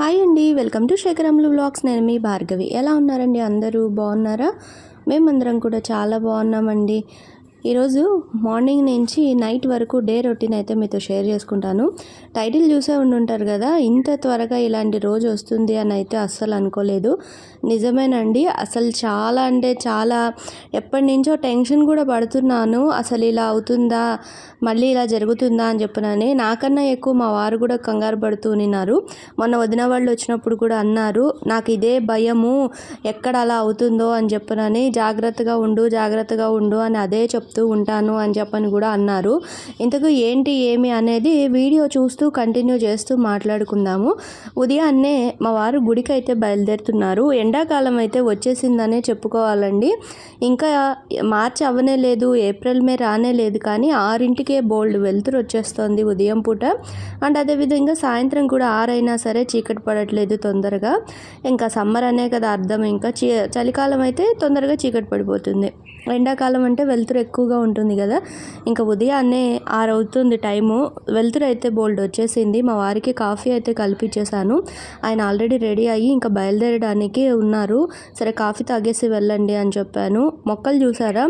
Hi అండి. Welcome to శేఖరములు blogs నేను మీ భార్గవి. ఎలా ఉన్నారండి అందరూ? బాగున్నారా? మేమందరం కూడా చాలా బాగున్నామండి. ఈరోజు మార్నింగ్ నుంచి నైట్ వరకు డే రొటీన్ అయితే మీతో షేర్ చేసుకుంటాను. టైటిల్ చూసే ఉండుంటారు కదా ఇంత త్వరగా ఇలాంటి రోజు వస్తుంది అని అయితే అస్సలు అనుకోలేదు. నిజమేనండి అసలు చాలా అంటే చాలా ఎప్పటి నుంచో టెన్షన్ కూడా పడుతున్నాను. అసలు ఇలా అవుతుందా మళ్ళీ ఇలా జరుగుతుందా అని చెప్పినని నాకన్నా ఎక్కువ మా వారు కూడా కంగారు పడుతూ ఉన్నారు. మొన్న వదిన వాళ్ళు వచ్చినప్పుడు కూడా అన్నారు నాకు ఇదే భయము ఎక్కడ అలా అవుతుందో అని చెప్పినని జాగ్రత్తగా ఉండు జాగ్రత్తగా ఉండు అని అదే చెప్తూ ఉంటాను అని చెప్పని కూడా అన్నారు. ఇంతకు ఏంటి ఏమి అనేది వీడియో చూస్తూ కంటిన్యూ చేస్తూ మాట్లాడుకుందాము. ఉదయాన్నే మా వారు గుడికి అయితే బయలుదేరుతున్నారు. ఎండాకాలం అయితే వచ్చేసిందనే చెప్పుకోవాలండి. ఇంకా మార్చి అవనే లేదు ఏప్రిల్ మే రానే లేదు కానీ ఆరింటికే బోల్డ్ వెలుతురు వచ్చేస్తుంది ఉదయం పూట. అండ్ అదేవిధంగా సాయంత్రం కూడా ఆరైనా సరే చీకటి పడట్లేదు తొందరగా. ఇంకా సమ్మర్ అనే కదా అర్థం. ఇంకా చీ చలికాలం అయితే తొందరగా చీకటి పడిపోతుంది. ఎండాకాలం అంటే వెలుతురు ఎక్కువగా ఉంటుంది కదా. ఇంకా ఉదయాన్నే ఆరు అవుతుంది టైము. వెలుతురు అయితే బోల్డ్ వచ్చేసింది. మా వారికి కాఫీ అయితే కల్పించేశాను. ఆయన ఆల్రెడీ రెడీ అయ్యి ఇంకా బయలుదేరడానికి ఉన్నారు. సరే కాఫీ తాగేసి వెళ్ళండి అని చెప్పాను. మొక్కలు చూసారా?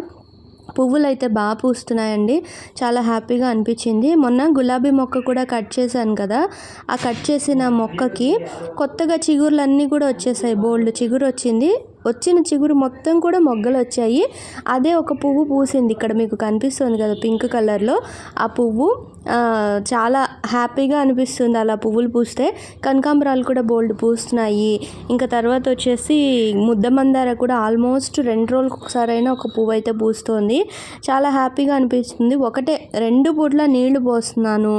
పువ్వులు అయితే బాగా పూస్తున్నాయండి. చాలా హ్యాపీగా అనిపించింది. మొన్న గులాబీ మొక్క కూడా కట్ చేశాను కదా. ఆ కట్ చేసిన మొక్కకి కొత్తగా చిగుర్లన్నీ కూడా వచ్చేసాయి. బోల్డ్ చిగురు వచ్చింది వచ్చిన చిగురు మొత్తం కూడా మొగ్గలు వచ్చాయి. అదే ఒక పువ్వు పూసింది. ఇక్కడ మీకు కనిపిస్తుంది కదా పింక్ కలర్లో. ఆ పువ్వు చాలా హ్యాపీగా అనిపిస్తుంది అలా పువ్వులు పూస్తే. కనకాంబరాలు కూడా బోల్డ్ పూస్తున్నాయి. ఇంకా తర్వాత వచ్చేసి ముద్దమందార కూడా ఆల్మోస్ట్ రెండు రోజులకు ఒకసారైనా ఒక పువ్వు అయితే పూస్తుంది. చాలా హ్యాపీగా అనిపిస్తుంది. ఒకటే రెండు పూట్ల నీళ్ళు పోస్తున్నాను.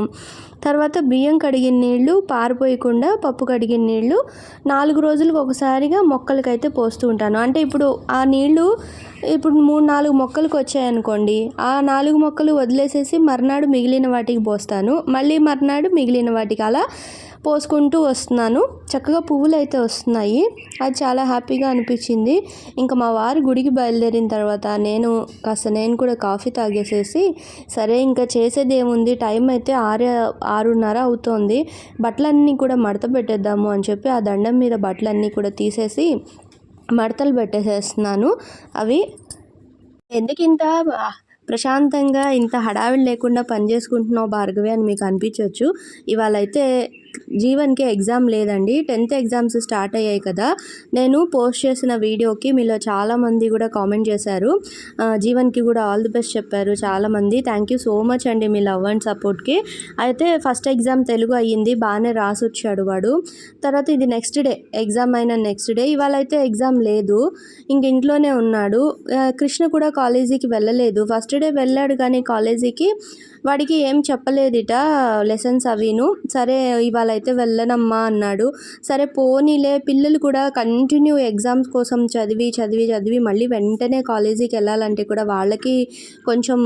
తర్వాత బియ్యం కడిగిన నీళ్ళు పారిపోయకుండా పప్పు కడిగిన నీళ్ళు. నాలుగు రోజులకు ఒకసారిగా మొక్కలకైతే పోస్తూ ఉంటాను. అంటే ఇప్పుడు ఆ నీళ్ళు ఇప్పుడు మూడు నాలుగు మొక్కలకు వచ్చాయనుకోండి ఆ నాలుగు మొక్కలు వదిలేసేసి మర్నాడు మిగిలిన వాటికి పోస్తాను. మళ్ళీ మర్నాడు మిగిలిన వాటికి అలా పోసుకుంటూ వస్తున్నాను. చక్కగా పువ్వులు అయితే వస్తున్నాయి. అది చాలా హ్యాపీగా అనిపించింది. ఇంకా మా వారు గుడికి బయలుదేరిన తర్వాత నేను కాస్త నేను కూడా కాఫీ తాగేసేసి సరే ఇంకా చేసేది ఏముంది టైం అయితే ఆరు ఆరున్నర అవుతోంది. బట్టలన్నీ కూడా మడత పెట్టేద్దాము అని చెప్పి ఆ దండం మీద బట్టలన్నీ కూడా తీసేసి మడతలు పెట్టేసేస్తున్నాను. అవి ఎందుకు ఇంత ప్రశాంతంగా ఇంత హడావిడి లేకుండా పని చేసుకుంటున్నావు భార్గవి అని మీకు అనిపించవచ్చు ఇవాళ అయితే జీవన్కి ఎగ్జామ్ లేదండి. టెన్త్ ఎగ్జామ్స్ స్టార్ట్ అయ్యాయి కదా. నేను పోస్ట్ చేసిన వీడియోకి మీలో చాలామంది కూడా కామెంట్ చేశారు. జీవన్కి కూడా ఆల్ ది బెస్ట్ చెప్పారు చాలామంది. థ్యాంక్ యూ సో మచ్ అండి మీ లవ్ అండ్ సపోర్ట్కి. అయితే ఫస్ట్ ఎగ్జామ్ తెలుగు అయ్యింది. బాగానే రాసి వచ్చాడు వాడు. తర్వాత ఇది నెక్స్ట్ డే ఎగ్జామ్ అయిన నెక్స్ట్ డే. ఇవాళ అయితే ఎగ్జామ్ లేదు. ఇంక ఇంట్లోనే ఉన్నాడు. కృష్ణ కూడా కాలేజీకి వెళ్ళలేదు. ఫస్ట్ డే వెళ్ళాడు కానీ కాలేజీకి వాడికి ఏం చెప్పలేదిట లెసన్స్ అవిను. సరే ఇవాళ అయితే వెళ్ళనమ్మా అన్నాడు. సరే పోనీలే. పిల్లలు కూడా కంటిన్యూ ఎగ్జామ్స్ కోసం చదివి చదివి చదివి మళ్ళీ వెంటనే కాలేజీకి వెళ్ళాలంటే కూడా వాళ్ళకి కొంచెం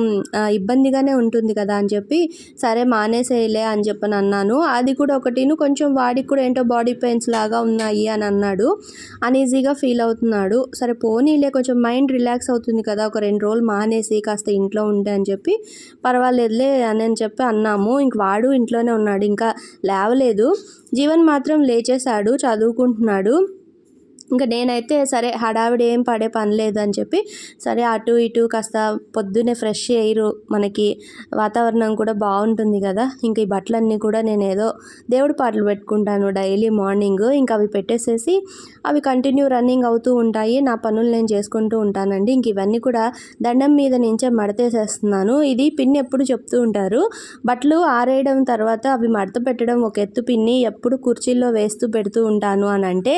ఇబ్బందిగానే ఉంటుంది కదా అని చెప్పి సరే మానేసేయలే అని చెప్పని అన్నాను. అది కూడా ఒకటిను కొంచెం వాడికి కూడా ఏంటో బాడీ పెయిన్స్ లాగా ఉన్నాయి అని అన్నాడు. అన్ఈజీగా ఫీల్ అవుతున్నాడు. సరే పోనీలే. కొంచెం మైండ్ రిలాక్స్ అవుతుంది కదా. ఒక రెండు రోజులు మానేసి కాస్త ఇంట్లో ఉండే అని చెప్పి పర్వాలేదులే. అని చెప్పి అన్నాము. ఇంక వాడు ఇంట్లోనే ఉన్నాడు. ఇంకా లేవలేదు. జీవన్ మాత్రం లేచేశాడు చదువుకుంటున్నాడు. ఇంకా నేనైతే సరే హడావిడి ఏం పడే పని లేదు అని చెప్పి సరే అటు ఇటు కాస్త పొద్దున్నే ఫ్రెష్ ఎయిర్ మనకి వాతావరణం కూడా బాగుంటుంది కదా. ఇంకా ఈ బట్టలన్నీ కూడా నేను ఏదో దేవుడి పాటలు పెట్టుకుంటాను డైలీ మార్నింగ్. ఇంకా అవి పెట్టేసేసి అవి కంటిన్యూ రన్నింగ్ అవుతూ ఉంటాయి. నా పనులు నేను చేసుకుంటూ ఉంటానండి. ఇంక ఇవన్నీ కూడా దండం మీద నుంచే మడతేసేస్తున్నాను. ఇది పిన్ని ఎప్పుడు చెప్తూ ఉంటారు. బట్టలు ఆరేయడం తర్వాత అవి మడత పెట్టడం ఒక ఎత్తు పిన్ని ఎప్పుడు కుర్చీల్లో వేస్తూ పెడుతూ ఉంటాను అని అంటే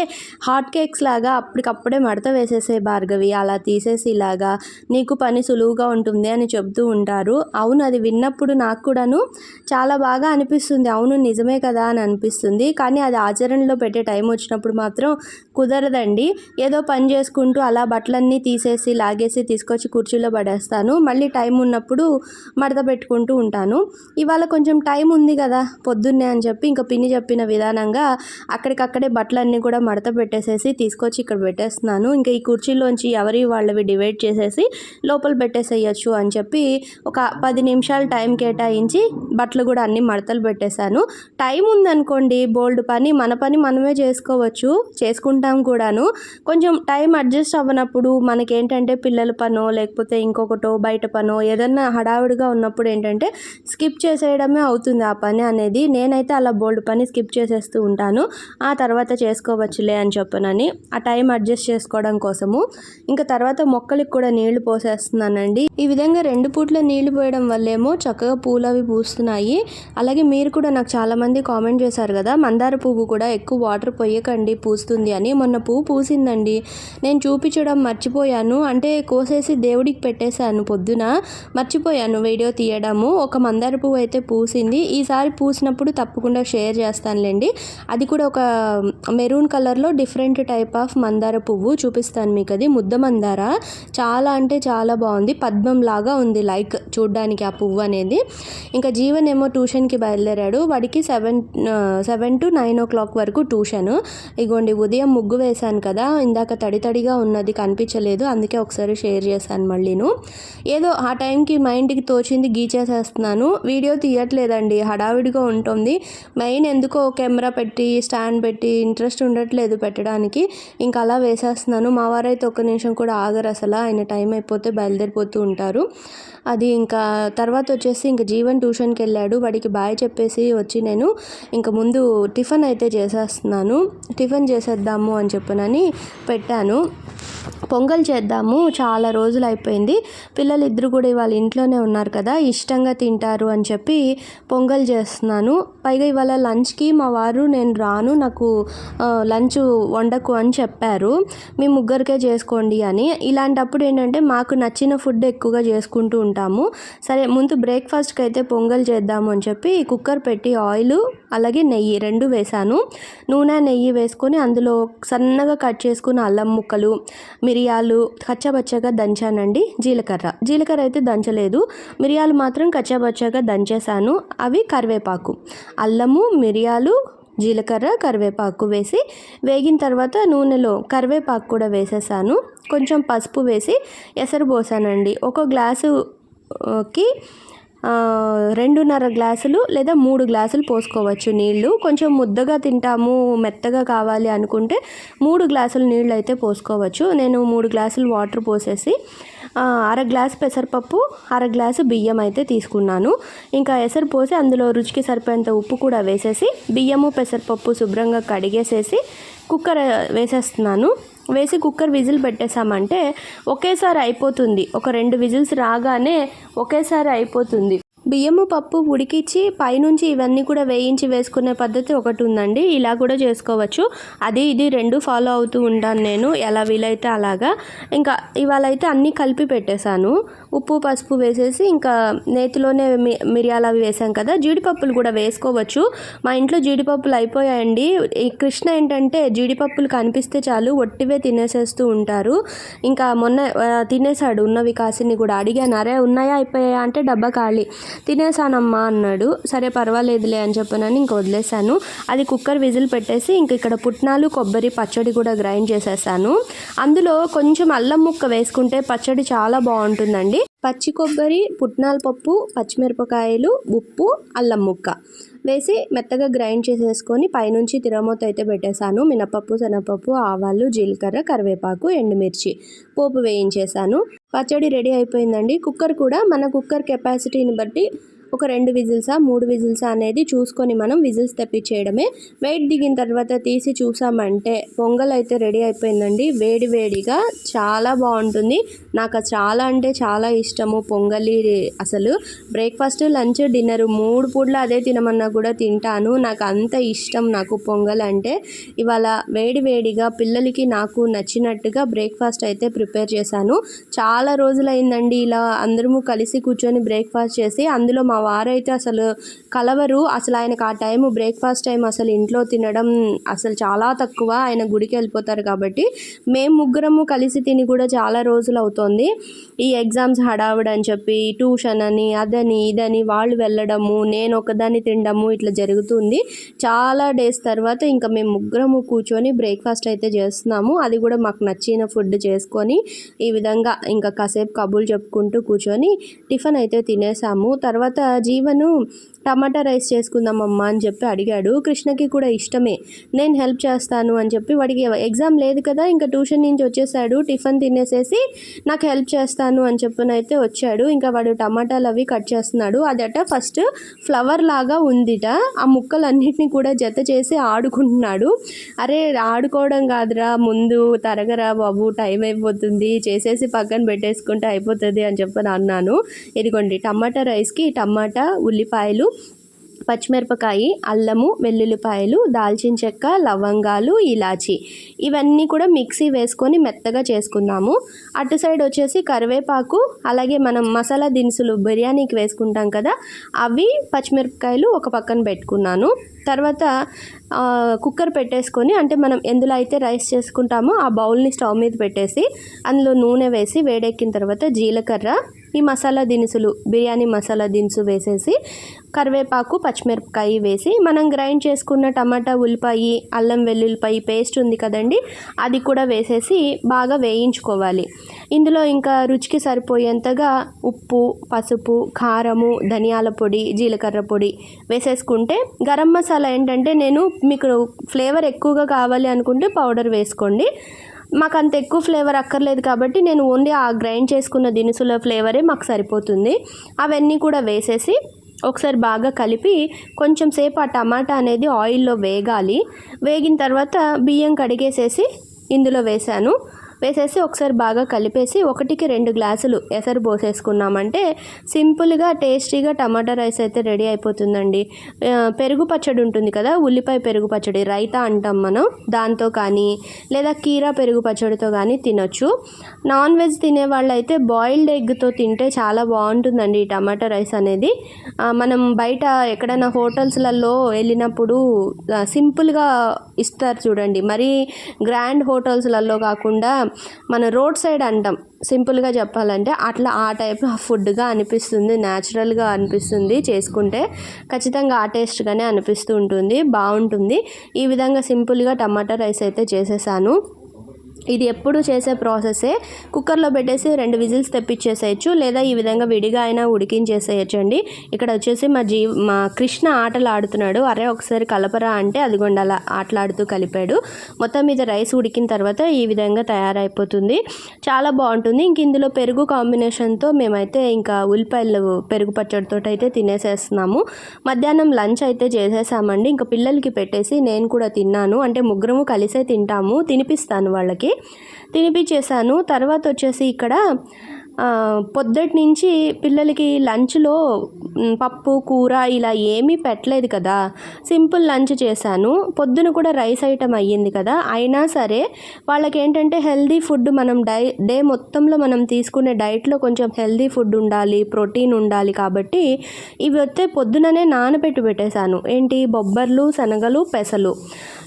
హాట్ స్టిక్స్ లాగా అప్పటికప్పుడే మడత వేసేసే భార్గవి అలా తీసేసి ఇలాగా నీకు పని సులువుగా ఉంటుంది అని చెబుతూ ఉంటారు. అవును అది విన్నప్పుడు నాకు కూడాను చాలా బాగా అనిపిస్తుంది. అవును నిజమే కదా అని అనిపిస్తుంది. కానీ అది ఆచరణలో పెట్టే టైం వచ్చినప్పుడు మాత్రం కుదరదండి. ఏదో పని చేసుకుంటూ అలా బట్టలన్నీ తీసేసి లాగేసి తీసుకొచ్చి కుర్చీలో పడేస్తాను. మళ్ళీ టైం ఉన్నప్పుడు మడత పెట్టుకుంటూ ఉంటాను. ఇవాళ కొంచెం టైం ఉంది కదా పొద్దున్నే అని చెప్పి ఇంకా పిన్ని చెప్పిన విధానంగా అక్కడికక్కడే బట్టలన్నీ కూడా మడత పెట్టేసేసి తీసుకొచ్చి ఇక్కడ పెట్టేస్తున్నాను. ఇంకా ఈ కుర్చీలోంచి ఎవరి వాళ్ళవి డివైడ్ చేసేసి లోపల పెట్టేసేయచ్చు అని చెప్పి ఒక పది నిమిషాలు టైం కేటాయించి బట్టలు కూడా అన్ని మడతలు పెట్టేశాను. టైం ఉందనుకోండి బోల్డ్ పని మన పని మనమే చేసుకోవచ్చు చేసుకుంటాం కూడాను. కొంచెం టైం అడ్జస్ట్ అవ్వనప్పుడు మనకేంటంటే పిల్లల పనో లేకపోతే ఇంకొకటో బయట పనో ఏదన్నా హడావిడిగా ఉన్నప్పుడు ఏంటంటే స్కిప్ చేసేయడమే అవుతుంది ఆ పని అనేది. నేనైతే అలా బోల్డ్ పని స్కిప్ చేసేస్తూ ఉంటాను. ఆ తర్వాత చేసుకోవచ్చులే అని చెప్పనని ఆ టైం అడ్జస్ట్ చేసుకోవడం కోసము. ఇంకా తర్వాత మొక్కలకి కూడా నీళ్ళు పోసేస్తున్నానండి. ఈ విధంగా రెండు పూట్ల నీళ్ళు పోయడం వల్లేమో చక్కగా పూలు అవి పూస్తున్నాయి. అలాగే మీరు కూడా నాకు చాలామంది కామెంట్ చేశారు కదా మందార పువ్వు కూడా ఎక్కువ వాటర్ పోయకండి పూస్తుంది అని. మొన్న పువ్వు పూసిందండి. నేను చూపించడం మర్చిపోయాను. అంటే కోసేసి దేవుడికి పెట్టేశాను పొద్దున. మర్చిపోయాను వీడియో తీయడము. ఒక మందార పువ్వు అయితే పూసింది. ఈసారి పూసినప్పుడు తప్పకుండా షేర్ చేస్తానులేండి. అది కూడా ఒక మెరూన్ కలర్లో డిఫరెంట్ టైప్ ఆఫ్ మందార పువ్వు చూపిస్తాను మీకు అది ముద్ద మందార చాలా అంటే చాలా బాగుంది. పద్మం లాగా ఉంది లైక్ చూడ్డానికి ఆ పువ్వు అనేది. ఇంకా జీవన్ ఏమో ట్యూషన్కి బయలుదేరాడు. వాడికి seven seven to nine o'clock వరకు ట్యూషన్ ఇగోండి ఉదయం ముగ్గు వేశాను కదా. ఇందాక తడి తడిగా ఉన్నది కనిపించలేదు. అందుకే ఒకసారి షేర్ చేశాను మళ్ళీను. ఏదో ఆ టైంకి మైండ్కి తోచింది గీచేసేస్తున్నాను. వీడియో తీయట్లేదండి. హడావిడిగా ఉంటుంది. మెయిన్ ఎందుకో కెమెరా పెట్టి స్టాండ్ పెట్టి ఇంట్రెస్ట్ ఉండట్లేదు పెట్టడానికి. ఇంకా అలా వేసేస్తున్నాను. మా వారైతే ఒక్క నిమిషం కూడా ఆగరు అసలు. ఆయన టైం అయిపోతే బయలుదేరిపోతూ ఉంటారు. అది ఇంకా తర్వాత వచ్చేసి ఇంకా జీవన్ ట్యూషన్కి వెళ్ళాడు. వాడికి బాయ్ చెప్పేసి వచ్చి నేను ఇంకా ముందు టిఫిన్ అయితే చేసేస్తున్నాను. టిఫిన్ చేసేద్దాము అని చెప్పనని పెట్టాను. పొంగల్ చేద్దాము. చాలా రోజులు అయిపోయింది. పిల్లలు ఇద్దరు కూడా ఇవాళ ఇంట్లోనే ఉన్నారు కదా. ఇష్టంగా తింటారు అని చెప్పి పొంగల్ చేస్తున్నాను. పైగా ఇవాళ లంచ్కి మా వారు నేను రాను. నాకు లంచ్ వండకు అని చెప్పారు. మీ ముగ్గురికే చేసుకోండి అని. ఇలాంటప్పుడు ఏంటంటే మాకు నచ్చిన ఫుడ్ ఎక్కువగా చేసుకుంటూ ఉంటాము. సరే ముందు బ్రేక్ఫాస్ట్కి అయితే పొంగల్ చేద్దాము అని చెప్పి కుక్కర్ పెట్టి ఆయిల్ అలాగే నెయ్యి రెండు వేశాను నూనె నెయ్యి వేసుకొని అందులో సన్నగా కట్ చేసుకున్న అల్లం ముక్కలు మిరియాలు కచ్చబచ్చగా దంచానండి జీలకర్ర. జీలకర్ర అయితే దంచలేదు. మిరియాలు మాత్రం కచ్చబచ్చగా దంచేసాను అవి కరివేపాకు. అల్లము మిరియాలు జీలకర్ర కరివేపాకు వేసి వేగిన తర్వాత నూనెలో కరివేపాకు కూడా వేసేసాను. కొంచెం పసుపు వేసి ఎసరు పోసానండి. ఒక గ్లాసుకి రెండున్నర గ్లాసులు లేదా మూడు గ్లాసులు పోసుకోవచ్చు నీళ్ళు. కొంచెం ముద్దగా తింటాము మెత్తగా కావాలి అనుకుంటే మూడు గ్లాసులు నీళ్ళు అయితే పోసుకోవచ్చు. నేను మూడు గ్లాసులు వాటర్ పోసేసి అర గ్లాస్ పెసరపప్పు అర గ్లాసు బియ్యం అయితే తీసుకున్నాను. ఇంకా ఎసరు పోసి అందులో రుచికి సరిపోయేంత ఉప్పు కూడా వేసేసి బియ్యము పెసరపప్పు శుభ్రంగా కడిగేసేసి కుక్కర్ వేసేస్తున్నాను. వేసి కుక్కర్ విజిల్ పెట్టేసామంటే ఒకేసారి అయిపోతుంది. ఒక రెండు విజిల్స్ రాగానే ఒకేసారి అయిపోతుంది. బియ్యము పప్పు ఉడికించి పైనుంచి ఇవన్నీ కూడా వేయించి వేసుకునే పద్ధతి ఒకటి ఉందండి. ఇలా కూడా చేసుకోవచ్చు. అది ఇది రెండు ఫాలో అవుతూ ఉంటాను నేను. ఎలా వీలైతే అలాగా. ఇంకా ఇవాళ అయితే అన్నీ కలిపి పెట్టేశాను. ఉప్పు పసుపు వేసేసి ఇంకా నేతిలోనే మి- మిరియాలు అవి వేసాం కదా. జీడిపప్పులు కూడా వేసుకోవచ్చు. మా ఇంట్లో జీడిపప్పులు అయిపోయాయండి. ఈ కృష్ణ ఏంటంటే జీడిపప్పులు కనిపిస్తే చాలు ఒట్టివే తినేసేస్తూ ఉంటారు. ఇంకా మొన్న తినేశాడు. తినేసాడు ఉన్నవి కాసిని కూడా అడిగాను. అరే ఉన్నాయా అయిపోయాయా అంటే డబ్బా ఖాళీ. తినేసానమ్మా అన్నాడు. సరే పర్వాలేదులే అని చెప్పనని ఇంక వదిలేసాను అది కుక్కర్ విజిల్ పెట్టేసి ఇంక ఇక్కడ పుట్నాలు కొబ్బరి పచ్చడి కూడా గ్రైండ్ చేసేసాను. అందులో కొంచెం అల్లం ముక్క వేసుకుంటే పచ్చడి చాలా బాగుంటుందండి. పచ్చి కొబ్బరి పుట్నాల పప్పు పచ్చిమిరపకాయలు ఉప్పు అల్లం ముక్క. వేసి మెత్తగా గ్రైండ్ చేసేసుకొని పైనుంచి తిరమూత అయితే పెట్టేశాను. మినపప్పు శనగపప్పు ఆవాలు జీలకర్ర కరివేపాకు ఎండుమిర్చి పోపు వేయించేశాను. పచ్చడి రెడీ అయిపోయిందండి. కుక్కర్ కూడా మన కుక్కర్ కెపాసిటీని బట్టి ఒక రెండు విజిల్సా మూడు విజిల్సా అనేది చూసుకొని మనం విజిల్స్ తెప్పించేయడమే. వెయిట్ దిగిన తర్వాత తీసి చూసామంటే పొంగల్ అయితే రెడీ అయిపోయిందండి. వేడి వేడిగా చాలా బాగుంటుంది. నాకు అది చాలా అంటే చాలా ఇష్టము పొంగలి అసలు. బ్రేక్ఫాస్ట్ లంచ్ డిన్నర్ మూడు పూట్ల అదే తినమన్నా కూడా తింటాను. నాకు అంత ఇష్టం నాకు పొంగల్ అంటే. ఇవాళ వేడి వేడిగా పిల్లలకి నాకు నచ్చినట్టుగా బ్రేక్ఫాస్ట్ అయితే ప్రిపేర్ చేశాను. చాలా రోజులైందండి ఇలా అందరము కలిసి కూర్చొని బ్రేక్ఫాస్ట్ చేసి అందులో మా మా వారైతే అసలు కలవరు. అసలు ఆయనకు ఆ టైం బ్రేక్ఫాస్ట్ టైం అసలు ఇంట్లో తినడం అసలు చాలా తక్కువ. ఆయన గుడికి వెళ్ళిపోతారు కాబట్టి మేము ముగ్గురము కలిసి తిని కూడా చాలా రోజులు అవుతోంది. ఈ ఎగ్జామ్స్ హడావుడు అని చెప్పి ట్యూషన్ అని అదని ఇదని వాళ్ళు వెళ్ళడము నేను ఒకదాన్ని తినడము ఇట్లా జరుగుతుంది. చాలా డేస్ తర్వాత ఇంకా మేము ముగ్గురము కూర్చొని బ్రేక్ఫాస్ట్ అయితే చేస్తున్నాము. అది కూడా మాకు నచ్చిన ఫుడ్ చేసుకొని ఈ విధంగా ఇంకా కాసేపు కబుర్లు చెప్పుకుంటూ కూర్చొని టిఫిన్ అయితే తినేసాము. తర్వాత జీవను టమాటా రైస్ చేసుకుందాం అమ్మా అని చెప్పి అడిగాడు. కృష్ణకి కూడా ఇష్టమే. నేను హెల్ప్ చేస్తాను అని చెప్పి వాడికి ఎగ్జామ్ లేదు కదా ఇంకా ట్యూషన్ నుంచి వచ్చేసాడు. టిఫిన్ తినేసేసి నాకు హెల్ప్ చేస్తాను అని చెప్పినైతే వచ్చాడు. ఇంకా వాడు టమాటాలు అవి కట్ చేస్తున్నాడు. అదట ఫస్ట్ ఫ్లవర్ లాగా ఉందిట. ఆ ముక్కలన్నిటిని కూడా జత చేసి ఆడుకుంటున్నాడు. అరే ఆడుకోవడం కాదురా. ముందు తరగరా బాబు టైం అయిపోతుంది. చేసేసి పక్కన పెట్టేసుకుంటే అయిపోతుంది అని చెప్పి అన్నాను. ఇదిగోండి టమాటా రైస్కి టమాటా ఉల్లిపాయలు పచ్చిమిరపకాయ అల్లము వెల్లుల్లిపాయలు దాల్చిన చెక్క లవంగాలు ఇలాచి. ఇవన్నీ కూడా మిక్సీ వేసుకొని మెత్తగా చేసుకుందాము. అటు సైడ్ వచ్చేసి కరివేపాకు అలాగే మనం మసాలా దినుసులు బిర్యానీకి వేసుకుంటాం కదా అవి పచ్చిమిరపకాయలు ఒక పక్కన పెట్టుకున్నాను. తర్వాత కుక్కర్ పెట్టేసుకొని అంటే మనం ఎందులో అయితే రైస్ చేసుకుంటామో ఆ బౌల్ని స్టవ్ మీద పెట్టేసి అందులో నూనె వేసి వేడెక్కిన తర్వాత జీలకర్ర ఈ మసాలా దినుసులు బిర్యానీ మసాలా దినుసు వేసేసి కరివేపాకు పచ్చిమిరపకాయ వేసి మనం గ్రైండ్ చేసుకున్న టమాటా ఉల్లిపాయ అల్లం వెల్లుల్లిపాయ పేస్ట్ ఉంది కదండి అది కూడా వేసేసి బాగా వేయించుకోవాలి. ఇందులో ఇంకా రుచికి సరిపోయేంతగా ఉప్పు పసుపు కారము ధనియాల పొడి జీలకర్ర పొడి వేసేసుకుంటే గరం మసాలా ఏంటంటే నేను మీకు ఫ్లేవర్ ఎక్కువగా కావాలి అనుకుంటే పౌడర్ వేసుకోండి. మాకు అంత ఎక్కువ ఫ్లేవర్ అక్కర్లేదు కాబట్టి నేను ఓన్లీ ఆ గ్రైండ్ చేసుకున్న దినుసుల ఫ్లేవరే మాకు సరిపోతుంది. అవన్నీ కూడా వేసేసి ఒకసారి బాగా కలిపి కొంచెం సేపు ఆ టమాటా అనేది ఆయిల్లో వేగాలి. వేగిన తర్వాత బియ్యం కడిగేసేసి ఇందులో వేసాను వేసేసి ఒకసారి బాగా కలిపేసి ఒకటికి రెండు గ్లాసులు ఎసరు పోసేసుకున్నామంటే సింపుల్గా టేస్టీగా టమాటా రైస్ అయితే రెడీ అయిపోతుందండి. పెరుగు పచ్చడి ఉంటుంది కదా ఉల్లిపాయ పెరుగు పచ్చడి రైతా అంటాం మనం. దాంతో కానీ లేదా కీరా పెరుగు పచ్చడితో కానీ తినొచ్చు. నాన్ వెజ్ తినే వాళ్ళైతే బాయిల్డ్ ఎగ్తో తింటే చాలా బాగుంటుందండి ఈ టమాటా రైస్ అనేది. మనం బయట ఎక్కడైనా హోటల్స్లలో వెళ్ళినప్పుడు సింపుల్గా ఇస్తారు చూడండి. మరీ గ్రాండ్ హోటల్స్లలో కాకుండా మన రోడ్ సైడ్ అంటాం. సింపుల్గా చెప్పాలంటే అట్లా ఆ టైప్ ఆఫ్ ఫుడ్గా అనిపిస్తుంది. న్యాచురల్గా అనిపిస్తుంది చేసుకుంటే. ఖచ్చితంగా ఆ టేస్ట్గానే అనిపిస్తూ ఉంటుంది. బాగుంటుంది. ఈ విధంగా సింపుల్గా టమాటా రైస్ అయితే చేసేసాను. ఇది ఎప్పుడు చేసే ప్రాసెసే. కుక్కర్లో పెట్టేసి రెండు విజిల్స్ తెప్పించేసేయచ్చు లేదా ఈ విధంగా విడిగా అయినా ఉడికించేసేయచ్చండి. ఇక్కడ వచ్చేసి మా జీ మా కృష్ణ ఆటలు ఆడుతున్నాడు. అరే ఒకసారి కలపరా అంటే అదిగొండ అలా ఆటలాడుతూ కలిపాడు. మొత్తం మీద రైస్ ఉడికిన తర్వాత ఈ విధంగా తయారైపోతుంది. చాలా బాగుంటుంది. ఇంక ఇందులో పెరుగు కాంబినేషన్తో మేమైతే ఇంకా ఉల్లిపాయలు పెరుగు పచ్చడితో అయితే తినేసేస్తున్నాము. మధ్యాహ్నం లంచ్ అయితే చేసేసామండి. ఇంకా పిల్లలకి పెట్టేసి నేను కూడా తిన్నాను. అంటే ముగ్గురము కలిసే తింటాము. తినిపిస్తాను వాళ్ళకి. తినిపించేశాను తర్వాత వచ్చేసి ఇక్కడ పొద్దుటి నుంచి పిల్లలకి లంచ్లో పప్పు కూర ఇలా ఏమీ పెట్టలేదు కదా. సింపుల్ లంచ్ చేశాను. పొద్దున కూడా రైస్ ఐటమ్ అయ్యింది కదా. అయినా సరే వాళ్ళకి ఏంటంటే హెల్దీ ఫుడ్ మనం డై డే మొత్తంలో మనం తీసుకునే డైట్లో కొంచెం హెల్దీ ఫుడ్ ఉండాలి ప్రోటీన్ ఉండాలి కాబట్టి ఇవి వస్తే పొద్దుననే నానబెట్టి పెట్టేశాను. ఏంటి? బొబ్బర్లు శనగలు పెసలు.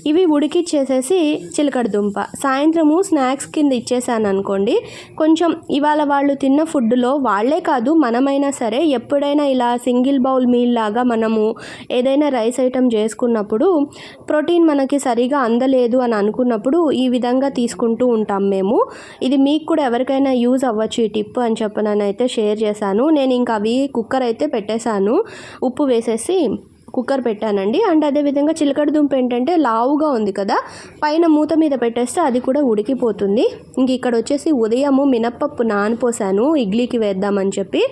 ఇవి ఉడికిచ్చేసేసి చిలకడ దుంప. సాయంత్రము స్నాక్స్ కింద ఇచ్చేసాను అనుకోండి కొంచెం ఇవాళ వాళ్ళు తిన్న ఫుడ్లో వాళ్ళే కాదు మనమైనా సరే ఎప్పుడైనా ఇలా సింగిల్ బౌల్ మీల్ లాగా మనము ఏదైనా రైస్ ఐటెం చేసుకున్నప్పుడు ప్రోటీన్ మనకి సరిగా అందలేదు అని అనుకున్నప్పుడు ఈ విధంగా తీసుకుంటూ ఉంటాం మేము. ఇది మీకు కూడా ఎవరికైనా యూజ్ అవ్వచ్చు ఈ టిప్ అని చెప్పనని అయితే షేర్ చేశాను. నేను ఇంకా అవి కుక్కర్ అయితే పెట్టేశాను. ఉప్పు వేసేసి కుక్కర్ పెట్టానండి. అండ్ అదేవిధంగా చిలకడ దుంప ఏంటంటే లావుగా ఉంది కదా పైన మూత మీద పెట్టేస్తే అది కూడా ఉడికిపోతుంది. ఇంక ఇక్కడ వచ్చేసి ఉదయము మినప్పప్పు నానిపోసాను ఇడ్లీకి వేద్దామని చెప్పి.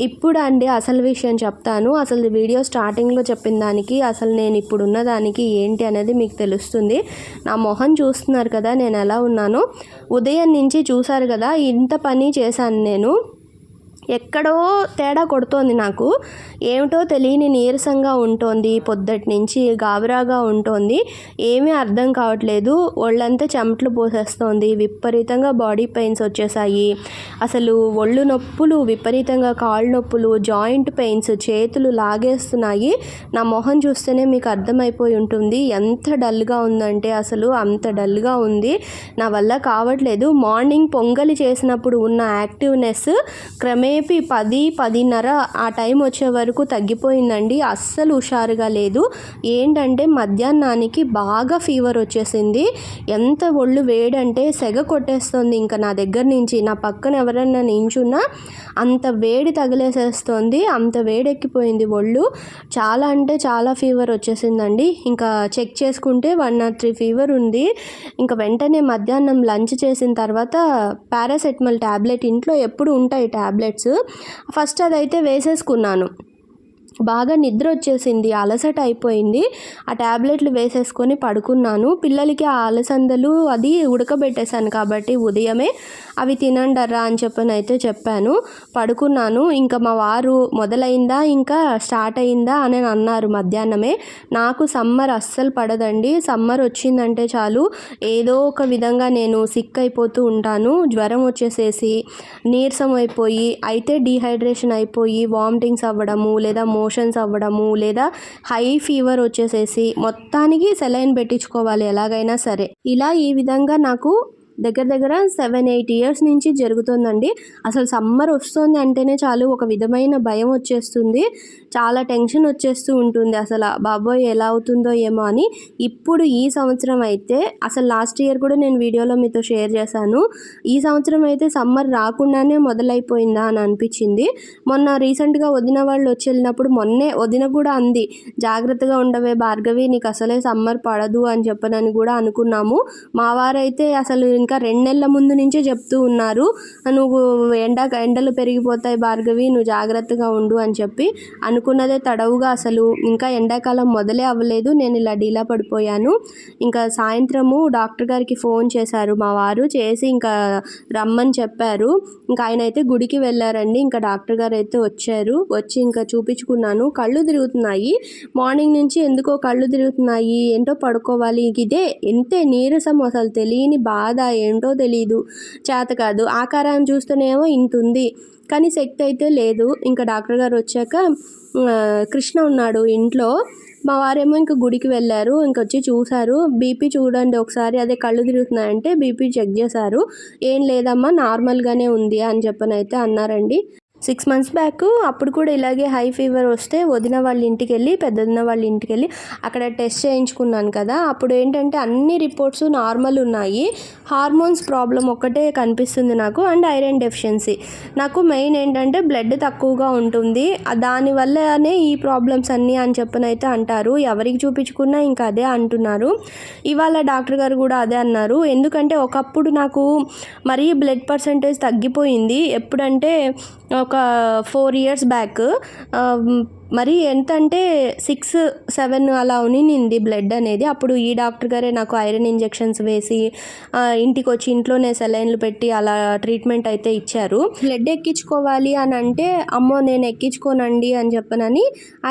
ఇప్పుడు అండి అసలు విషయం చెప్తాను. అసలు వీడియో స్టార్టింగ్లో చెప్పిన దానికి అసలు నేను ఇప్పుడు ఉన్న దానికి ఏంటి అనేది మీకు తెలుస్తుంది. నా మొహం చూస్తున్నారు కదా నేను ఎలా ఉన్నానో? ఉదయం నుంచి చూసారు కదా ఇంత పని చేశాను నేను. ఎక్కడో తేడా కొడుతోంది నాకు. ఏమిటో తెలియని నీరసంగా ఉంటుంది. పొద్దటి నుంచి గాబరాగా ఉంటుంది. ఏమీ అర్థం కావట్లేదు. ఒళ్ళంతా చెమటలు పోసేస్తోంది. విపరీతంగా బాడీ పెయిన్స్ వచ్చేసాయి అసలు ఒళ్ళు నొప్పులు విపరీతంగా కాళ్ళు నొప్పులు జాయింట్ పెయిన్స్ చేతులు లాగేస్తున్నాయి. నా మొహం చూస్తేనే మీకు అర్థమైపోయి ఉంటుంది. ఎంత డల్గా ఉందంటే అసలు అంత డల్గా ఉంది. నా వల్ల కావట్లేదు. మార్నింగ్ పొంగలి చేసినప్పుడు ఉన్న యాక్టివ్నెస్ క్రమే మేబీ పది పదిన్నర ఆ టైం వచ్చే వరకు తగ్గిపోయిందండి. అస్సలు హుషారుగా లేదు. ఏంటంటే మధ్యాహ్నానికి బాగా ఫీవర్ వచ్చేసింది. ఎంత ఒళ్ళు వేడంటే సెగ కొట్టేస్తుంది ఇంకా నా దగ్గర నుంచి. నా పక్కన ఎవరైనా నించున్నా అంత వేడి తగిలేసేస్తుంది. అంత వేడెక్కిపోయింది ఒళ్ళు. చాలా అంటే చాలా ఫీవర్ వచ్చేసిందండి. ఇంకా చెక్ చేసుకుంటే వన్ నాట్ త్రీ ఫీవర్ ఉంది. ఇంకా వెంటనే మధ్యాహ్నం లంచ్ చేసిన తర్వాత పారాసెటమాల్ ట్యాబ్లెట్ ఇంట్లో ఎప్పుడు ఉంటాయి ట్యాబ్లెట్స్ ఫస్ట్ అదైతే వేసేసుకున్నాను. బాగా నిద్ర వచ్చేసింది అలసట అయిపోయింది. ఆ ట్యాబ్లెట్లు వేసేసుకొని పడుకున్నాను. పిల్లలకి ఆ అలసందలు అది ఉడకబెట్టేశాను కాబట్టి ఉదయమే అవి తినండర్రా అని చెప్పని అయితే చెప్పాను. పడుకున్నాను. ఇంకా మా వారు మొదలైందా? ఇంకా స్టార్ట్ అయిందా? అని అన్నారు మధ్యాహ్నమే. నాకు సమ్మర్ అస్సలు పడదండి. సమ్మర్ వచ్చిందంటే చాలు. ఏదో ఒక విధంగా నేను సిక్ అయిపోతూ ఉంటాను. జ్వరం వచ్చేసేసి నీరసం అయిపోయి అయితే డీహైడ్రేషన్ అయిపోయి వామిటింగ్స్ అవ్వడము లేదా మోషన్స్ అవ్వడము లేదా హై ఫీవర్ వచ్చేసేసి మొత్తానికి సెలైన్ పెట్టించుకోవాలి ఎలాగైనా సరే. ఇలా ఈ విధంగా నాకు దగ్గర దగ్గర సెవెన్ ఎయిట్ ఇయర్స్ నుంచి జరుగుతుందండి. అసలు సమ్మర్ వస్తుంది అంటేనే చాలు ఒక విధమైన భయం వచ్చేస్తుంది. చాలా టెన్షన్ వచ్చేస్తూ ఉంటుంది. అసలు బాబోయ్ ఎలా అవుతుందో ఏమో అని. ఇప్పుడు ఈ సంవత్సరం అయితే అసలు లాస్ట్ ఇయర్ కూడా నేను వీడియోలో మీతో షేర్ చేశాను. ఈ సంవత్సరం అయితే సమ్మర్ రాకుండానే మొదలైపోయిందా అని అనిపించింది. మొన్న రీసెంట్గా వదిన వాళ్ళు వచ్చి వెళ్ళినప్పుడు మొన్నే వదిన కూడా అంది జాగ్రత్తగా ఉండవే భార్గవి నీకు అసలే సమ్మర్ పడదు అని చెప్పనని కూడా అనుకున్నాము. మా వారైతే అసలు ఇంకా రెండు నెలల ముందు నుంచే చెప్తూ ఉన్నారు. నువ్వు ఎండ ఎండలు పెరిగిపోతాయి భార్గవి నువ్వు జాగ్రత్తగా ఉండు అని చెప్పి అను అనుకున్నదే తడవుగా అసలు. ఇంకా ఎండాకాలం మొదలే అవ్వలేదు. నేను ఇలా డీలా పడిపోయాను. ఇంకా సాయంత్రము డాక్టర్ గారికి ఫోన్ చేశారు. మా వారు చేసి ఇంకా రమ్మని చెప్పారు. ఇంకా ఆయన అయితే గుడికి వెళ్ళారండి. ఇంకా డాక్టర్ గారు అయితే వచ్చారు. వచ్చి ఇంకా చూపించుకున్నాను. కళ్ళు తిరుగుతున్నాయి. మార్నింగ్ నుంచి ఎందుకో కళ్ళు తిరుగుతున్నాయి. ఏంటో పడుకోవాలి. ఇదే ఎంతే నీరసం అసలు తెలియని బాధ. ఏంటో తెలియదు చేత కాదు. ఆకారాన్ని చూస్తేనేమో ఇంత ఉంది కానీ శక్తి అయితే లేదు. ఇంకా డాక్టర్ గారు వచ్చాక కృష్ణ ఉన్నాడు ఇంట్లో. మా వారేమో ఇంకా గుడికి వెళ్ళారు ఇంకొచ్చి చూశారు. బీపీ చూడండి ఒకసారి అదే కళ్ళు తిరుగుతున్నాయంటే బీపీ చెక్ చేశారు. ఏం లేదమ్మా నార్మల్గానే ఉంది అని చెప్పనైతే అన్నారండి. సిక్స్ మంత్స్ బ్యాక్ అప్పుడు కూడా ఇలాగే హై ఫీవర్ వస్తే వదిన వాళ్ళ ఇంటికి వెళ్ళి పెద్దదిన వాళ్ళ ఇంటికి వెళ్ళి అక్కడ టెస్ట్ చేయించుకున్నాను కదా. అప్పుడు ఏంటంటే అన్ని రిపోర్ట్స్ నార్మల్ ఉన్నాయి. హార్మోన్స్ ప్రాబ్లం ఒక్కటే కనిపిస్తుంది నాకు అండ్ ఐరన్ డెఫిషియన్సీ నాకు మెయిన్ ఏంటంటే బ్లడ్ తక్కువగా ఉంటుంది. దానివల్లనే ఈ ప్రాబ్లమ్స్ అన్నీ అని చెప్పనైతే అంటారు. ఎవరికి చూపించుకున్నా ఇంకా అదే అంటున్నారు. ఇవాళ డాక్టర్ గారు కూడా అదే అన్నారు. ఎందుకంటే ఒకప్పుడు నాకు మరీ బ్లడ్ పర్సంటేజ్ తగ్గిపోయింది. ఎప్పుడంటే ఒక ఫోర్ ఇయర్స్ బ్యాక్ మరి ఎంత అంటే సిక్స్ సెవెన్ అలా ఉనింది బ్లడ్ అనేది. అప్పుడు ఈ డాక్టర్ గారే నాకు ఐరన్ ఇంజెక్షన్స్ వేసి ఇంటికి వచ్చి ఇంట్లోనే సెలైన్లు పెట్టి అలా ట్రీట్మెంట్ అయితే ఇచ్చారు. బ్లడ్ ఎక్కించుకోవాలి అని అంటే అమ్మో నేను ఎక్కించుకోనండి అని చెప్పనని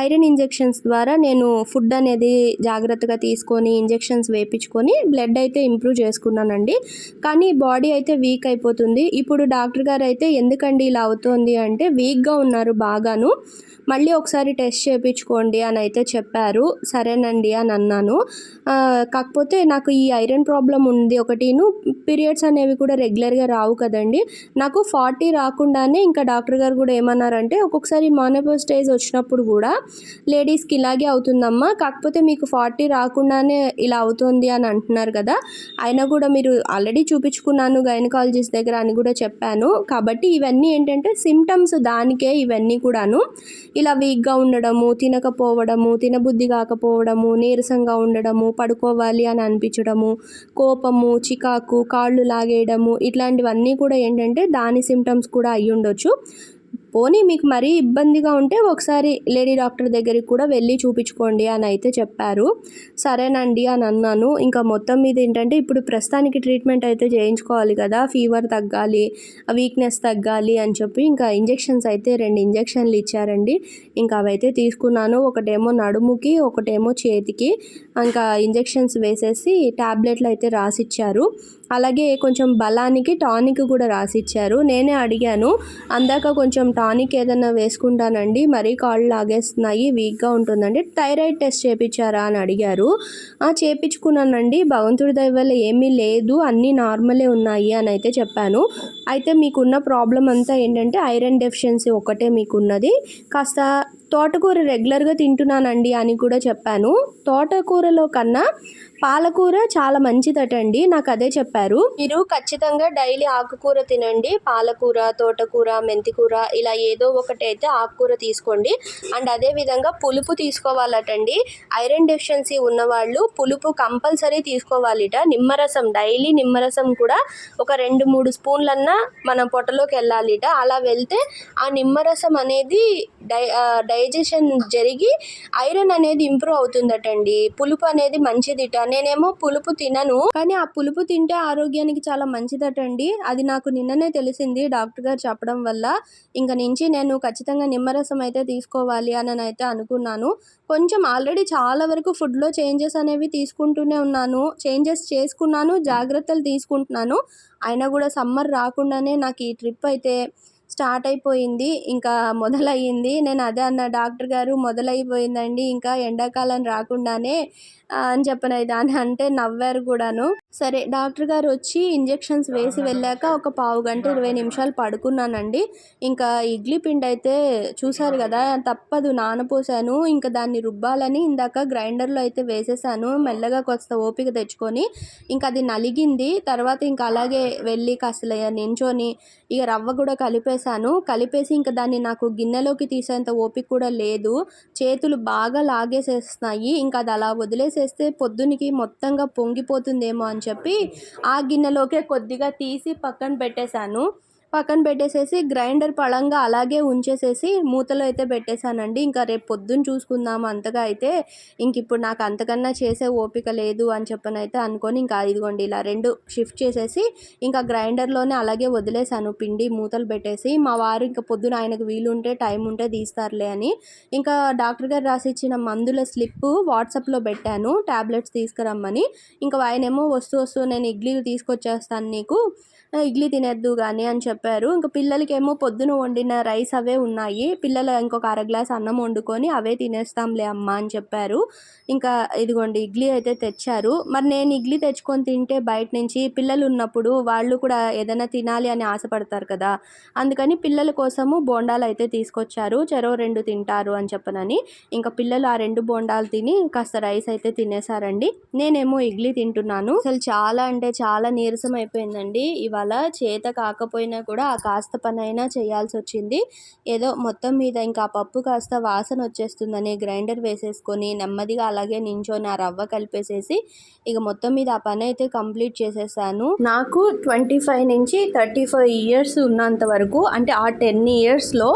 ఐరన్ ఇంజెక్షన్స్ ద్వారా నేను ఫుడ్ అనేది జాగ్రత్తగా తీసుకొని ఇంజెక్షన్స్ వేయించుకొని బ్లడ్ అయితే ఇంప్రూవ్ చేసుకున్నానండి. కానీ బాడీ అయితే వీక్ అయిపోతుంది. ఇప్పుడు డాక్టర్ గారు అయితే ఎందుకండి ఇలా అవుతోంది అంటే వీక్గా ఉన్నారు బాగాను. మళ్ళీ ఒకసారి టెస్ట్ చేయించుకోండి అని అయితే చెప్పారు. సరేనండి అని అన్నాను. కాకపోతే నాకు ఈ ఐరన్ ప్రాబ్లం ఉంది ఒకటిను. పీరియడ్స్ అనేవి కూడా రెగ్యులర్గా రావు కదండి. నాకు ఫార్టీ రాకుండానే ఇంకా డాక్టర్ గారు కూడా ఏమన్నారంటే ఒక్కొక్కసారి మానవ స్టేజ్ వచ్చినప్పుడు కూడా లేడీస్కి ఇలాగే అవుతుందమ్మా. కాకపోతే మీకు ఫార్టీ రాకుండానే ఇలా అవుతుంది అని అంటున్నారు కదా. అయినా కూడా మీరు ఆల్రెడీ చూపించుకున్నాను గైనకాలజిస్ట్ దగ్గర అని కూడా చెప్పాను. కాబట్టి ఇవన్నీ ఏంటంటే సిమ్టమ్స్ దానికే ఇవన్నీ కూడాను. ఇలా వీక్గా ఉండడము తినకపోవడము తినబుద్ధి కాకపోవడము నీరసంగా ఉండడము పడుకోవాలి అని అనిపించడము కోపము చికాకు కాళ్ళు లాగేయడము ఇట్లాంటివన్నీ కూడా ఏంటంటే దాని సిమ్టమ్స్ కూడా అయ్యి ఉండొచ్చు పోనీ మీకు మరీ ఇబ్బందిగా ఉంటే ఒకసారి లేడీ డాక్టర్ దగ్గరికి కూడా వెళ్ళి చూపించుకోండి అని అయితే చెప్పారు. సరేనండి అని అన్నాను. ఇంకా మొత్తం మీద ఏంటంటే ఇప్పుడు ప్రస్తుతానికి ట్రీట్మెంట్ అయితే చేయించుకోవాలి కదా ఫీవర్ తగ్గాలి వీక్నెస్ తగ్గాలి అని చెప్పి ఇంకా ఇంజెక్షన్స్ అయితే రెండు ఇంజెక్షన్లు ఇచ్చారండి. ఇంకా అవైతే తీసుకున్నాను. ఒకటేమో నడుముకి ఒకటేమో చేతికి. ఇంకా ఇంజెక్షన్స్ వేసేసి ట్యాబ్లెట్లు అయితే రాసిచ్చారు. అలాగే కొంచెం బలానికి టానిక్ కూడా రాసిచ్చారు. నేనే అడిగాను అందాక కొంచెం టానిక్ ఏదైనా వేసుకుంటానండి మరీ కాళ్ళు లాగేస్తున్నాయి వీక్గా ఉంటుందండి థైరాయిడ్ టెస్ట్ చేయించారా అని అడిగారు. "ఆ, చేయించుకున్నానండి భగవంతుడి దయ వల్ల ఏమీ లేదు అన్నీ నార్మలే ఉన్నాయి అని అయితే చెప్పాను. అయితే మీకున్న ప్రాబ్లం అంతా ఏంటంటే ఐరన్ డెఫిషియన్సీ ఒకటే మీకున్నది. కాస్త తోటకూర రెగ్యులర్గా తింటున్నానండి అని కూడా చెప్పాను. తోటకూరలో కన్నా పాలకూర చాలా మంచిదటండి నాకు అదే చెప్పారు. మీరు ఖచ్చితంగా డైలీ ఆకుకూర తినండి. పాలకూర తోటకూర మెంతికూర ఇలా ఏదో ఒకటి అయితే ఆకుకూర తీసుకోండి. అండ్ అదే విధంగా పులుపు తీసుకోవాలటండి. ఐరన్ డెఫిషియన్సీ ఉన్నవాళ్ళు పులుపు కంపల్సరీ తీసుకోవాలిట. నిమ్మరసం డైలీ నిమ్మరసం కూడా ఒక రెండు మూడు స్పూన్లన్నా మన పొట్టలోకి వెళ్ళాలిట. అలా వెళ్తే ఆ నిమ్మరసం అనేది డై డైజెషన్ జరిగి ఐరన్ అనేది ఇంప్రూవ్ అవుతుందటండి. పులుపు అనేది మంచిదిట. నేనేమో పులుపు తినను కానీ ఆ పులుపు తింటే ఆరోగ్యానికి చాలా మంచిదటండి. అది నాకు నిన్ననే తెలిసింది డాక్టర్ గారు చెప్పడం వల్ల. ఇంక నుంచి నేను ఖచ్చితంగా నిమ్మరసం అయితే తీసుకోవాలి అని అయితే అనుకున్నాను. కొంచెం ఆల్రెడీ చాలా వరకు ఫుడ్లో చేంజెస్ అనేవి తీసుకుంటూనే ఉన్నాను. చేంజెస్ చేసుకున్నాను జాగ్రత్తలు తీసుకుంటున్నాను. అయినా కూడా సమ్మర్ రాకుండానే నాకు ఈ ట్రిప్ అయితే స్టార్ట్ అయిపోయింది ఇంకా మొదలయ్యింది. నేను అదే అన్న డాక్టర్ గారు మొదలైపోయిందండి ఇంకా ఎండాకాలం రాకుండానే అని చెప్పను దాని అంటే నవ్వారు కూడాను. సరే డాక్టర్ గారు వచ్చి ఇంజెక్షన్స్ వేసి వెళ్ళాక ఒక పావు గంట ఇరవై నిమిషాలు పడుకున్నానండి. ఇంకా ఇడ్లీ పిండి అయితే చూసారు కదా తప్పదు నానపోసాను ఇంకా దాన్ని రుబ్బాలని ఇందాక గ్రైండర్లో అయితే వేసేసాను మెల్లగా కొత్త ఓపిక తెచ్చుకొని. ఇంకా అది నలిగింది తర్వాత ఇంకా అలాగే వెళ్ళి కాస్త నించొని ఇక రవ్వ కూడా కలిపేశాను. కలిపేసి ఇంకా దాన్ని నాకు గిన్నెలోకి తీసేంత ఓపిక కూడా లేదు. చేతులు బాగా లాగేసేస్తున్నాయి. ఇంకా అది అలా వదిలేసేస్తే పొద్దునికి మొత్తంగా పొంగిపోతుందేమో అని చెప్పి ఆ గిన్నెలోకే కొద్దిగా తీసి పక్కన పెట్టేశాను. పక్కన పెట్టేసేసి గ్రైండర్ పళంగా అలాగే ఉంచేసేసి మూతలో అయితే పెట్టేశానండి. ఇంకా రేపు పొద్దున్న చూసుకుందాం అంతగా అయితే. ఇంక ఇప్పుడు నాకు అంతకన్నా చేసే ఓపిక లేదు అని చెప్పని అయితే అనుకొని ఇంకా ఇదిగోండి ఇలా రెండు షిఫ్ట్ చేసేసి ఇంకా గ్రైండర్లోనే అలాగే వదిలేశాను పిండి మూతలు పెట్టేసి. మా వారు ఇంకా పొద్దున ఆయనకు వీలుంటే టైం ఉంటే తీస్తారులే అని. ఇంకా డాక్టర్ గారు రాసి ఇచ్చిన మందుల స్లిప్ వాట్సాప్లో పెట్టాను ట్యాబ్లెట్స్ తీసుకురమ్మని. ఇంకా ఆయనేమో వస్తూ వస్తూ నేను ఇడ్లీ తీసుకొచ్చేస్తాను నీకు. ఇడ్లీ తినేద్దు కానీ అని చెప్పారు. ఇంకా పిల్లలకేమో పొద్దున వండిన రైస్ అవే ఉన్నాయి. పిల్లలు ఇంకొక అర గ్లాస్ అన్నం వండుకొని అవే తినేస్తాంలే అమ్మ అని చెప్పారు. ఇంకా ఇదిగోండి ఇడ్లీ అయితే తెచ్చారు. మరి నేను ఇడ్లీ తెచ్చుకొని తింటే బయట నుంచి పిల్లలు ఉన్నప్పుడు వాళ్ళు కూడా ఏదైనా తినాలి అని ఆశపడతారు కదా. అందుకని పిల్లల కోసము బోండాలు అయితే తీసుకొచ్చారు. చెరో రెండు తింటారు అని చెప్పనని. ఇంకా పిల్లలు ఆ రెండు బోండాలు తిని కాస్త రైస్ అయితే తినేసారండి నేనేమో ఇడ్లీ తింటున్నాను. అసలు చాలా అంటే చాలా నీరసం అయిపోయిందండి. ఇవాళ చేత కాకపోయినా కూడా ఆ కాస్త పనైనా చేయాల్సి వచ్చింది ఏదో మొత్తం మీద ఇంకా ఆ పప్పు కాస్త వాసన వచ్చేస్తుందని గ్రైండర్ వేసేసుకొని నెమ్మదిగా అలాగే నించొని ఆ రవ్వ కలిపేసేసి ఇక మొత్తం మీద ఆ పని అయితే కంప్లీట్ చేసేసాను. నాకు ట్వంటీ ఫైవ్ నుంచి థర్టీ ఫైవ్ ఇయర్స్ ఉన్నంత వరకు అంటే ఆ టెన్ ఇయర్స్లో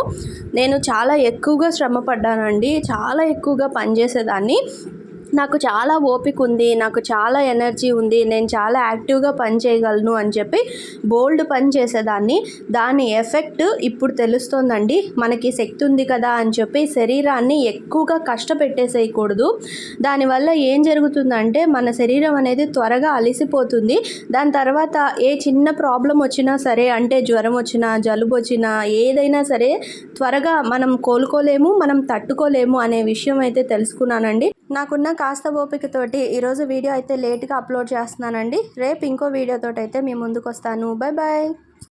నేను చాలా ఎక్కువగా శ్రమ పడ్డానండి చాలా ఎక్కువగా పనిచేసేదాన్ని. నాకు చాలా ఓపిక ఉంది నాకు చాలా ఎనర్జీ ఉంది నేను చాలా యాక్టివ్గా పని చేయగలను అని చెప్పి బోల్డ్ పని చేసేదాన్ని. దాని ఎఫెక్ట్ ఇప్పుడు తెలుస్తోందండి. మనకి శక్తి ఉంది కదా అని చెప్పి శరీరాన్ని ఎక్కువగా కష్టపెట్టేసేయకూడదు. దానివల్ల ఏం జరుగుతుందంటే మన శరీరం అనేది త్వరగా అలసిపోతుంది. దాని తర్వాత ఏ చిన్న ప్రాబ్లం వచ్చినా సరే అంటే జ్వరం వచ్చినా జలుబు వచ్చినా ఏదైనా సరే త్వరగా మనం కోలుకోలేము మనం తట్టుకోలేము అనే విషయం అయితే తెలుసుకున్నానండి. నాకున్న కాస్త ఓపికతోటి ఈరోజు వీడియో అయితే లేట్గా అప్లోడ్ చేస్తున్నానండి. రేపు ఇంకో వీడియోతో అయితే మీ ముందుకు వస్తాను బాయ్ బాయ్